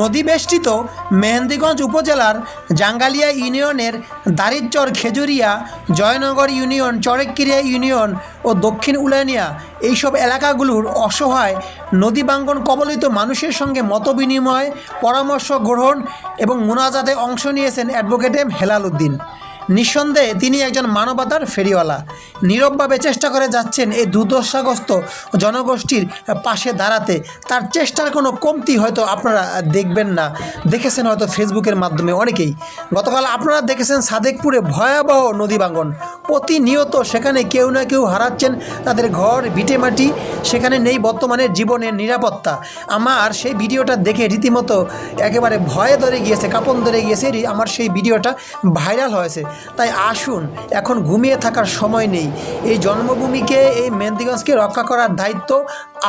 নদী বেষ্টিত মেহেন্দিগঞ্জ উপজেলার জাঙ্গালিয়া ইউনিয়নের দারিচর খেজুরিয়া জয়নগর ইউনিয়ন, চরেককিরিয়া ইউনিয়ন ও দক্ষিণ উলানিয়া এইসব এলাকাগুলোর অসহায় নদী বাঙ্গন কবলিত মানুষের সঙ্গে মতবিনিময়, পরামর্শ গ্রহণ এবং মোনাজাতে অংশ নিয়েছেন অ্যাডভোকেট এম হেলাল উদ্দিন। নিঃসন্দেহে তিনি একজন মানবতার ফেরিওয়ালা। নীরবভাবে চেষ্টা করে যাচ্ছেন এই দুর্দশাগ্রস্ত জনগোষ্ঠীর পাশে দাঁড়াতে। তার চেষ্টার কোনো কমতি হয়তো আপনারা দেখবেন না। দেখেছেন হয়তো ফেসবুকের মাধ্যমে অনেকেই। গতকাল আপনারা দেখেছেন সাদেকপুরে ভয়াবহ নদী ভাঙন। প্রতিনিয়ত সেখানে কেউ না কেউ হারাচ্ছেন তাদের ঘর ভিটেমাটি সেখানে নেই বর্তমানে জীবনের নিরাপত্তা। আমার সেই ভিডিওটা দেখে রীতিমতো একেবারে ভয়ে ধরে গিয়েছে, কাপন ধরে গিয়েছে। আমার সেই ভিডিওটা ভাইরাল হয়েছে। তাই আসুন এখন ঘুমিয়ে থাকার সময় নেই। এই জন্মভূমিকে এই মেহেন্দিগঞ্জকে রক্ষা করার দায়িত্ব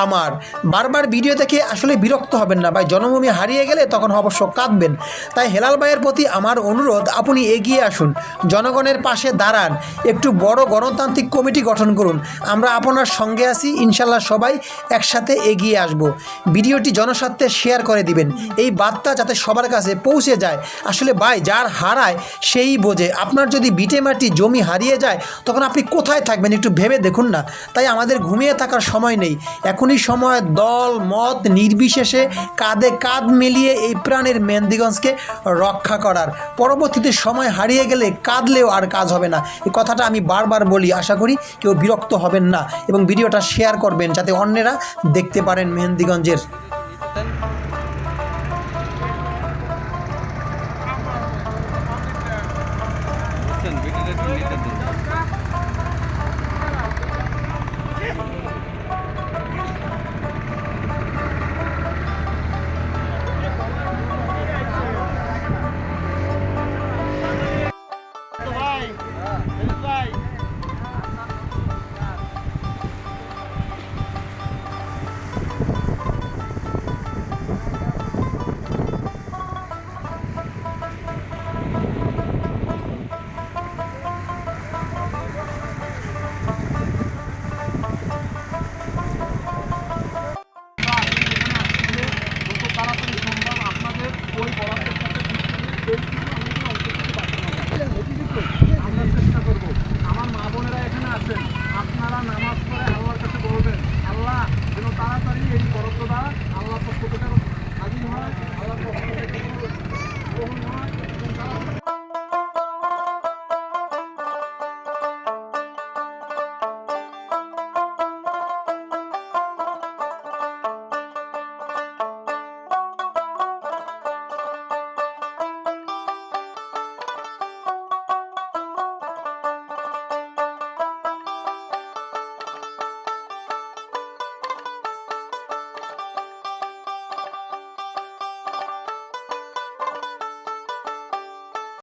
আমার। বারবার ভিডিও দেখে আসলে বিরক্ত হবেন না ভাই জন্মভূমি হারিয়ে গেলে তখন অবশ্য কাঁদবেন। তাই হেলাল ভাইয়ের প্রতি আমার অনুরোধ, আপনি এগিয়ে আসুন, জনগণের পাশে দাঁড়ান, একটু বড় গণতান্ত্রিক কমিটি গঠন করুন। আমরা আপনার সঙ্গে আছি, ইনশাল্লাহ সবাই একসাথে এগিয়ে আসব। ভিডিওটি জনস্বার্থে শেয়ার করে দিবেন। এই বার্তা যাতে সবার কাছে পৌঁছে যায়। আসলে ভাই, যার হারায় সেই বোঝে। আপনার যদি বিটে মাটি জমি হারিয়ে যায়, তখন আপনি কোথায় থাকবেন একটু ভেবে দেখুন না। তাই আমাদের ঘুমিয়ে থাকার সময় নেই। এখনই সময় দল, মত নির্বিশেষে কাঁধে কাঁধ মিলিয়ে এই প্রাণের মেহেন্দিগঞ্জকে রক্ষা করার। পরবর্তীতে সময় হারিয়ে গেলে কাঁদলেও আর কাজ হবে না। এই কথাটা আমি বারবার বলি, আশা করি কেউ বিরক্ত হবেন না এবং ভিডিওটা শেয়ার করবেন যাতে অন্যেরা দেখতে পারেন মেহেন্দিগঞ্জের বই পড়ার আমরা চেষ্টা করব আমার মা বোনেরা এখানে আছেন আপনারা নামাজ পড়ে আল্লাহর কাছে বলবেন আল্লাহ যেন তাড়াতাড়ি এই বরদ্দ দ্বারা